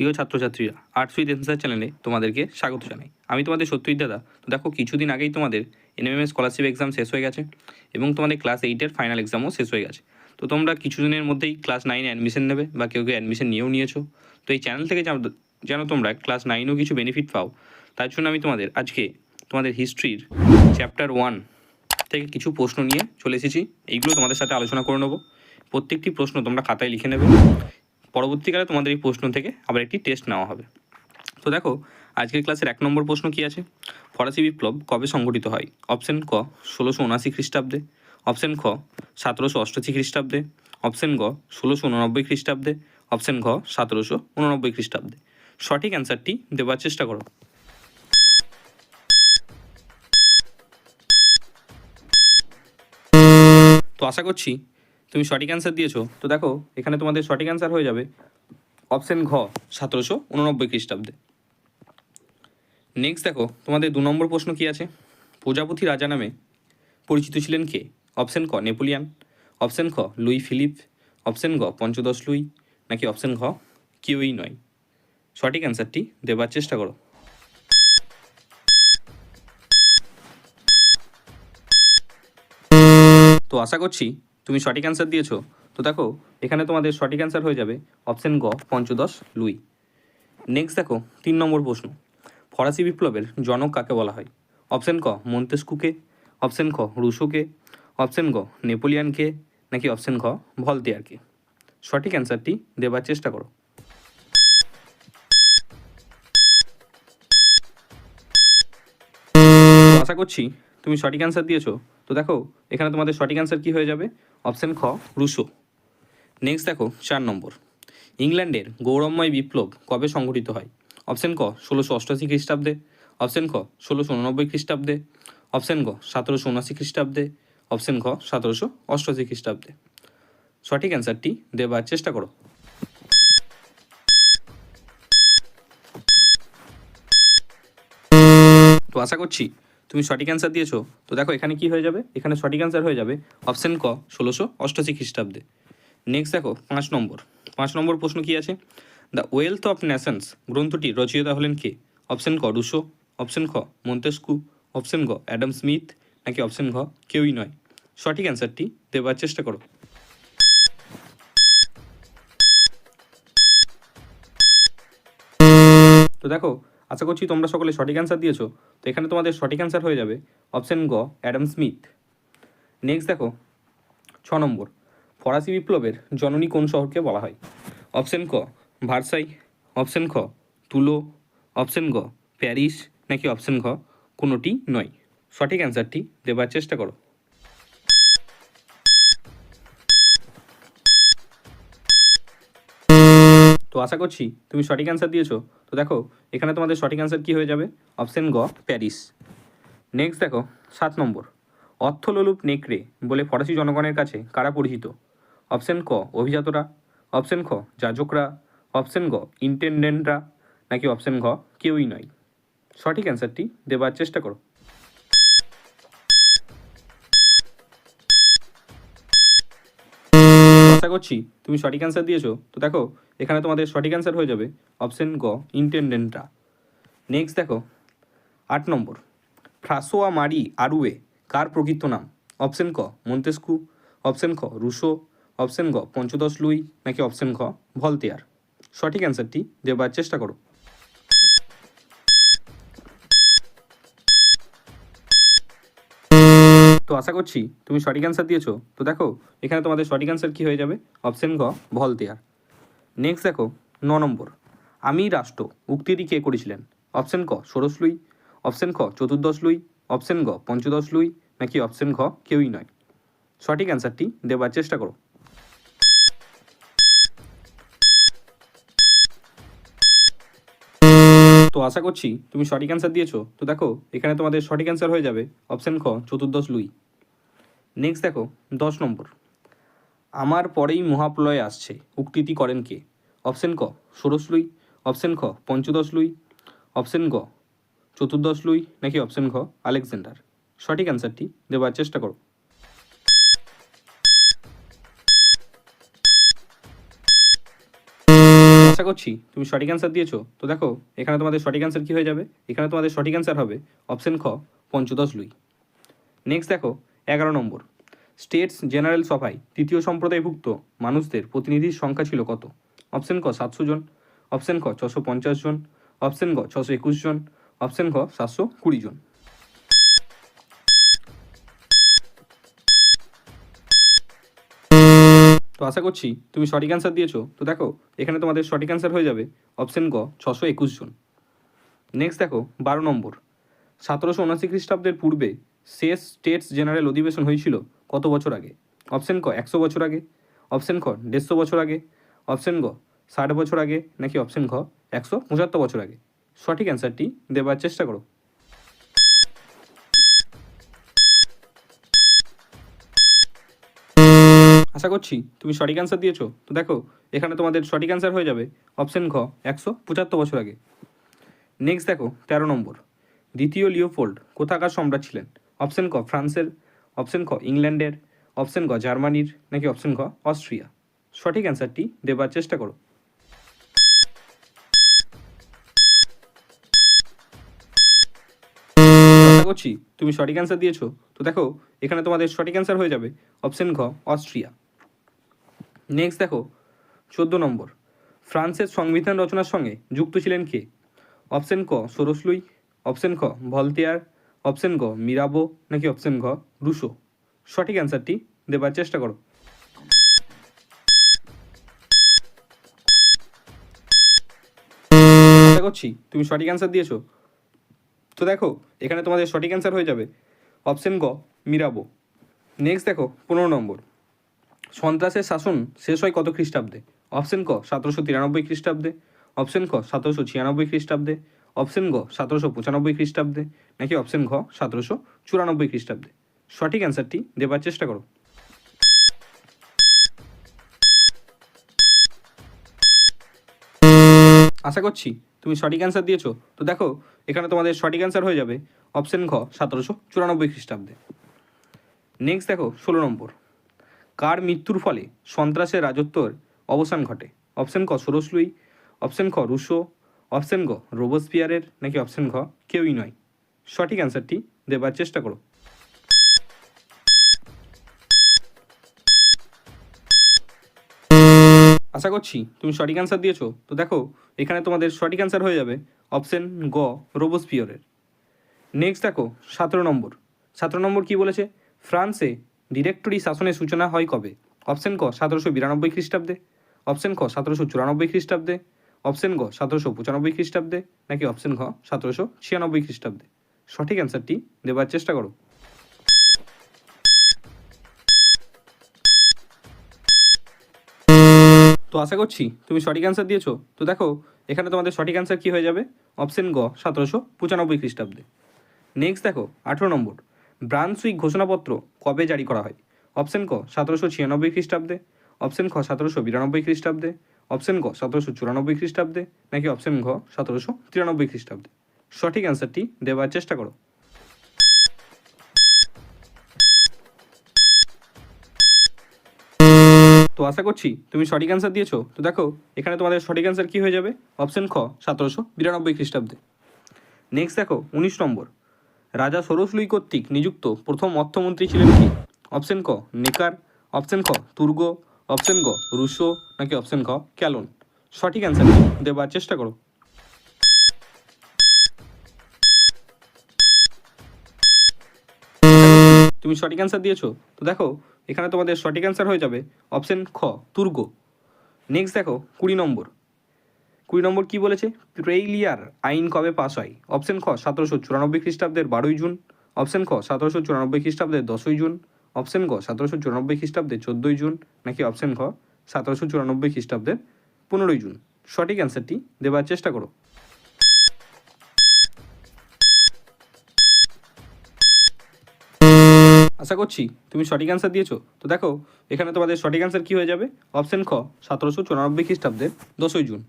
প্রিয় ছাত্রছাত্রীরা arts with answer চ্যানেলে তোমাদেরকে স্বাগত জানাই। আমি তোমাদের সত্যজিৎ দাদা। তো দেখো, কিছুদিন আগেই তোমাদের এনএমএম স্কলারশিপ এক্সাম শেষ হয়ে গেছে এবং তোমাদের ক্লাস এইটের ফাইনাল এক্সামও শেষ হয়ে গেছে। তো তোমরা কিছুদিনের মধ্যেই ক্লাস নাইনে অ্যাডমিশন নেবে বা কেউ কেউ অ্যাডমিশন নিয়েও নিয়েছো। তো এই চ্যানেল থেকে যেন- তোমরা ক্লাস নাইনেও কিছু বেনিফিট পাও। তার জন্য আমি তোমাদের আজকে তোমাদের হিস্ট্রির চ্যাপ্টার ওয়ান থেকে কিছু প্রশ্ন নিয়ে চলে এসেছি। এইগুলো তোমাদের সাথে আলোচনা করে নেব। প্রত্যেকটি প্রশ্ন তোমরা খাতায় লিখে নেবে। পরবর্তীকালে তোমাদের এই প্রশ্ন থেকে আবার একটি টেস্ট নেওয়া হবে। তো দেখো, আজকের ক্লাসের এক নম্বর প্রশ্ন কী আছে? ফরাসি বিপ্লব কবে সংঘটিত হয়? অপশন ক, ষোলোশো উনআশি খ্রিস্টাব্দে। অপশন খ, সতেরোশো অষ্টআশি খ্রিস্টাব্দে। অপশন গ, ষোলোশো উননব্বই খ্রিস্টাব্দে। অপশন ঘ সতেরোশো উননব্বই খ্রিস্টাব্দে। সঠিক অ্যান্সারটি দেওয়ার চেষ্টা করো। তো আশা করছি তুমি সঠিক অ্যান্সার দিয়েছ। তো দেখো, এখানে তোমাদের সঠিক অ্যান্সার হয়ে যাবে অপশন ঘ, সতেরোশো উননব্বই খ্রিস্টাব্দে। নেক্সট দেখো, তোমাদের দু নম্বর প্রশ্ন কি আছে? প্রজাপতি রাজা নামে পরিচিত ছিলেন কে? অপশন ক, নেপোলিয়ান। অপশন খ, লুই ফিলিপ। অপশন গ পঞ্চদশ লুই। নাকি অপশন ঘ, কেউই নয়। সঠিক অ্যান্সারটি দেবার চেষ্টা করো। তো আশা করছি তুমি সঠিক অ্যান্সার দিয়েছ। তো দেখো, এখানে তোমাদের সঠিক অ্যান্সার হয়ে যাবে অপশান গ, পঞ্চদশ, লুই। নেক্সট দেখো, তিন নম্বর প্রশ্ন। ফরাসি বিপ্লবের জনক কাকে বলা হয়? অপশন ক, মন্তেস্কুকে। অপশন খ রুশোকে। অপশন গ, নেপোলিয়ানকে। নাকি অপশন ঘ, ভলতেয়ারকে? সঠিক অ্যান্সারটি দেবার চেষ্টা করো। আশা করছি তুমি সঠিক অ্যান্সার দিয়েছ। তো দেখো, এখানে তোমাদের সঠিক অ্যান্সার কী হয়ে যাবে? অপশান খ, রুশো। নেক্সট দেখো, চার নম্বর। ইংল্যান্ডের গৌরবময় বিপ্লব কবে সংঘটিত হয়? অপশন ক, ষোলোশো অষ্টআশি খ্রিস্টাব্দে। অপশান খ, ষোলোশো উননব্বই খ্রিস্টাব্দে। অপশান গ, সতেরোশো উনআশি খ্রিস্টাব্দে। অপশান খ, সতেরোশো অষ্টআশি খ্রিস্টাব্দে। সঠিক অ্যান্সারটি দেবার চেষ্টা করো। তো আশা করছি তুমি সঠিক অ্যান্সার দিয়েছ? তো দেখো, এখানে কি হয়ে যাবে? এখানে সঠিক অ্যান্সার হয়ে যাবে অপশন ক, ষোলোশো অষ্টআশি খ্রিস্টাব্দে। নেক্সট দেখো, পাঁচ নম্বর। পাঁচ নম্বর প্রশ্ন কি আছে? দ্য ওয়েলথ অফ নেশনস গ্রন্থটি রচয়িতা হলেন কে? অপশন ক, রুশো অপশন খ, মন্তেস্কু অপশন গ, অ্যাডাম স্মিথ, নাকি অপশন ঘ, কেউই নয়? সঠিক অ্যান্সারটি দেবার চেষ্টা করো। তো দেখো আশা করছি তোমরা সকলে সঠিক অ্যান্সার দিয়েছ। তো এখানে তোমাদের সঠিক অ্যান্সার হয়ে যাবে অপশান গ অ্যাডাম স্মিথ নেক্সট দেখো, ছ নম্বর, ফরাসি বিপ্লবের জননী কোন শহরকে বলা হয়? অপশন ক, ভার্সাই অপশন খ, তুলো অপশন গ, প্যারিস, নাকি অপশন ঘ কোনোটি নয়? সঠিক অ্যান্সারটি দেবার চেষ্টা করো। তো আশা করছি তুমি সঠিক অ্যান্সার দিয়েছ। তো দেখো, এখানে তোমাদের সঠিক অ্যান্সার কী হয়ে যাবে? অপশান গ প্যারিস নেক্সট দেখো, সাত নম্বর। অর্থলোলুপ নেকড়ে বলে ফরাসি জনগণের কাছে কারা পরিচিত? অপশান ক, অভিজাতরা। অপশান খ, যাজকরা। অপশান গ ইন্টেন্ডেন্টরা নাকি অপশান ঘ কেউই নয়? সঠিক অ্যান্সারটি দেবার চেষ্টা করো। করছি, তুমি সঠিক অ্যান্সার দিয়েছ। তো দেখো, এখানে তোমাদের সঠিক অ্যান্সার হয়ে যাবে অপশান গ ইন্টেন্ডেন্টরা নেক্সট দেখো, আট নম্বর। ফ্রাসোয়া মারি আরুয়ে, কার প্রকৃত নাম? অপশন ক, মন্তেস্কু। অপশন খ, রুশো। অপশন গ, পঞ্চদশ লুই, নাকি অপশন খ, ভলতেয়ার। সঠিক অ্যান্সারটি দেবার চেষ্টা করো। তো আশা করছি তুমি সঠিক অ্যান্সার দিয়েছ। তো দেখো, এখানে তোমাদের সঠিক অ্যান্সার কী হয়ে যাবে? অপশন গ ভলতেয়ার নেক্সট দেখো, ন নম্বর। আমি রাষ্ট্র উক্তিটি কে করেছিলেন? অপশান ক, ষোড়শ লুই। অপশান খ, চতুর্দশ লুই। অপশান গ, পঞ্চদশ লুই। নাকি অপশান ঘ, কেউই নয়। সঠিক অ্যান্সারটি দেবার চেষ্টা করো। তো আশা করছি তুমি সঠিক অ্যান্সার দিয়েছ। তো দেখো, এখানে তোমাদের সঠিক অ্যান্সার হয়ে যাবে। অপশন খ, চতুর্দশ লুই। নেক্সট দেখো, দশ নম্বর। আমার পরেই মহাপ্রলয় আসছে, উক্তিটি করেন কে? অপশন ক, ষোড়শ লুই। অপশন খ, পঞ্চদশ লুই। অপশন গ, চতুর্দশ লুই, নাকি অপশন ঘ আলেকজান্ডার? সঠিক অ্যান্সারটি দেওয়ার চেষ্টা করো। আশা করছি তুমি সঠিক অ্যান্সার দিয়েছ। তো দেখো, এখানে তোমাদের সঠিক অ্যান্সার কী হয়ে যাবে? এখানে তোমাদের সঠিক অ্যান্সার হবে অপশন খ, পঞ্চদশ লুই। নেক্সট দেখো, এগারো নম্বর। স্টেটস জেনারেল সভায় তৃতীয় সম্প্রদায়ভুক্ত মানুষদের প্রতিনিধির সংখ্যা ছিল কত? অপশন ক, সাতশো জন। অপশন খ ছশো পঞ্চাশ জন। অপশন গ, ছশো একুশ জন। অপশন খ সাতশো কুড়ি জন। তো আশা করছি তুমি সঠিক অ্যান্সার দিয়েছ। তো দেখো, এখানে তোমাদের সঠিক অ্যান্সার হয়ে যাবে অপশন গ, ছশো একুশ জন। নেক্সট দেখো, বারো নম্বর। সতেরোশো উনাশি খ্রিস্টাব্দের পূর্বে শেষ স্টেটস জেনারেল অধিবেশন হয়েছিল কত বছর আগে? অপশন ক, একশো বছর আগে। অপশন খ দেড়শো বছর আগে। অপশন গ, ষাট বছর আগে। নাকি অপশন ঘ একশো পঁচাত্তর বছর আগে? সঠিক অ্যান্সারটি দেবার চেষ্টা করো। আশা করছি তুমি সঠিক অ্যান্সার দিয়েছ। তো দেখো, এখানে তোমাদের সঠিক অ্যান্সার হয়ে যাবে অপশন ঘ, একশো পঁচাত্তর বছর আগে। নেক্সট দেখো, তেরো নম্বর। দ্বিতীয় লিওফোল্ড কোথাকার সম্রাট ছিলেন? অপশন ক ফ্রান্সের। অপশন খ ইংল্যান্ডের। অপশন গ জার্মানির। নাকি অপশন খ অস্ট্রিয়া? সঠিক অ্যান্সারটি দেবার চেষ্টা করো। করছি তুমি সঠিক অ্যান্সার দিয়েছ। তো দেখো, এখানে তোমাদের সঠিক অ্যান্সার হয়ে যাবে। অপশন ঘ, অস্ট্রিয়া। নেক্সট দেখো, চোদ্দ নম্বর। ফ্রান্সের সংবিধান রচনার সঙ্গে যুক্ত ছিলেন কে? অপশন ক সোরসলুই অপশন খ ভলতেয়ার অপশন গ মিরাবো নাকি অপশন ঘ রুশো সঠিক অ্যান্সারটি দেবার চেষ্টা করো। করছি তুমি সঠিক অ্যান্সার দিয়েছ। তো দেখো, এখানে তোমাদের সঠিক অ্যান্সার হয়ে যাবে। অপশন গ মিরাবো নেক্সট দেখো, পনেরো নম্বর। সন্ত্রাসের শাসন শেষ হয় কত খ্রিস্টাব্দে? অপশন ক, সতেরোশো তিরানব্বই খ্রিস্টাব্দে। অপশন খ সতেরোশো ছিয়ানব্বই খ্রিস্টাব্দে। অপশন গ, সতেরোশো পঁচানব্বই খ্রিস্টাব্দে। নাকি অপশন ঘ, সতেরোশো চুরানব্বই খ্রিস্টাব্দে? সঠিক অ্যান্সারটি দেবার চেষ্টা করো। আশা করছি তুমি সঠিক অ্যান্সার দিয়েছ। তো দেখো, এখানে তোমাদের সঠিক অ্যান্সার হয়ে যাবে। অপশন ঘ, সতেরোশো চুরানব্বই খ্রিস্টাব্দে। নেক্সট দেখো, ষোলো নম্বর। কার মৃত্যুর ফলে সন্ত্রাসের রাজত্বর অবসান ঘটে? অপশন ক সোরসলুই অপশন খ, রুশো, অপশন গ, রোবোস্পিয়ারের নাকি অপশন ঘ, কেউই নয়? সঠিক অ্যান্সারটি দেবার চেষ্টা করো। আশা করছি তুমি সঠিক অ্যান্সার দিয়েছ। তো দেখো, এখানে তোমাদের সঠিক অ্যান্সার হয়ে যাবে অপশন গ, রোবোস্পিয়রের। নেক্সট দেখো, সতেরো নম্বর। সতেরো নম্বর কি বলেছে? ফ্রান্সে ডিরেক্টরি শাসনের সূচনা হয় কবে? অপশন ক, সতেরোশো বিরানব্বই খ্রিস্টাব্দে। অপশন খ সতেরোশো চুরানব্বই খ্রিস্টাব্দে। অপশন গ, সতেরোশো পঁচানব্বই খ্রিস্টাব্দে। নাকি অপশন ঘ, সতেরোশো ছিয়ানব্বই খ্রিস্টাব্দে। সঠিক অ্যান্সারটি দেবার চেষ্টা করো। তো আশা করছি তুমি সঠিক অ্যান্সার দিয়েছ। তো দেখো, এখানে তোমাদের সঠিক অ্যান্সার কী হয়ে যাবে? অপশন গ, সতেরোশো পঁচানব্বই খ্রিস্টাব্দে। নেক্সট দেখো, আঠেরো নম্বর। ব্রান্সউইক ঘোষণাপত্র কবে জারি করা হয়? অপশন ক, সতেরোশো ছিয়ানব্বই খ্রিস্টাব্দে। অপশন খ, সতেরোশো বিরানব্বই খ্রিস্টাব্দে। অপশন ক সতেরোশো চুরানব্বই খ্রিস্টাব্দে। নাকি অপশন ঘ, সতেরোশো তিরানব্বই খ্রিস্টাব্দে। সঠিক অ্যান্সারটি দেওয়ার চেষ্টা করো। তো আশা করছি তুমি সঠিক অ্যান্সার দিয়েছ। তো দেখো, এখানে তোমাদের সঠিক অ্যান্সার কী হয়ে যাবে? অপশন খ, সতেরোশো বিরানব্বই খ্রিস্টাব্দে। নেক্সট দেখো, উনিশ নম্বর। রাজা সরসলুই কর্তৃক নিযুক্ত প্রথম অর্থমন্ত্রী ছিলেন কি? অপশন ক, নেকার। অপশন খ, তুর্গ। অপশন গ, রুশো, নাকি অপশন খ, ক্যালন? সঠিক অ্যান্সার দেবার চেষ্টা করো। তুমি সঠিক অ্যান্সার দিয়েছ? তো দেখো, এখানে তোমাদের সঠিক অ্যান্সার হয়ে যাবে অপশন খ, তুর্গ। নেক্সট দেখো, কুড়ি নম্বর। কুড়ি নম্বর কি বলেছে? প্রেইলিয়ার আইন কবে পাস হয়? অপশন খ, সতেরোশো চুরানব্বই খ্রিস্টাব্দের বারোই জুন। অপশন খ, সতেরোশো চুরানব্বই খ্রিস্টাব্দের দশই জুন। অপশন গ, সতেরোশো চুরানব্বই খ্রিস্টাব্দের চোদ্দোই জুন। নাকি অপশন খ সতেরোশো চুরানব্বই খ্রিস্টাব্দের পনেরোই জুন। সঠিক অ্যান্সারটি দেবার চেষ্টা করো। আশা করছি তুমি সঠিক অ্যান্সার দিয়েছ। তো দেখো, এখানে তোমাদের সঠিক অ্যান্সার কি হয়ে যাবে? অপশন খ, সতেরোশো চুরানব্বই খ্রিস্টাব্দের দশই জুন।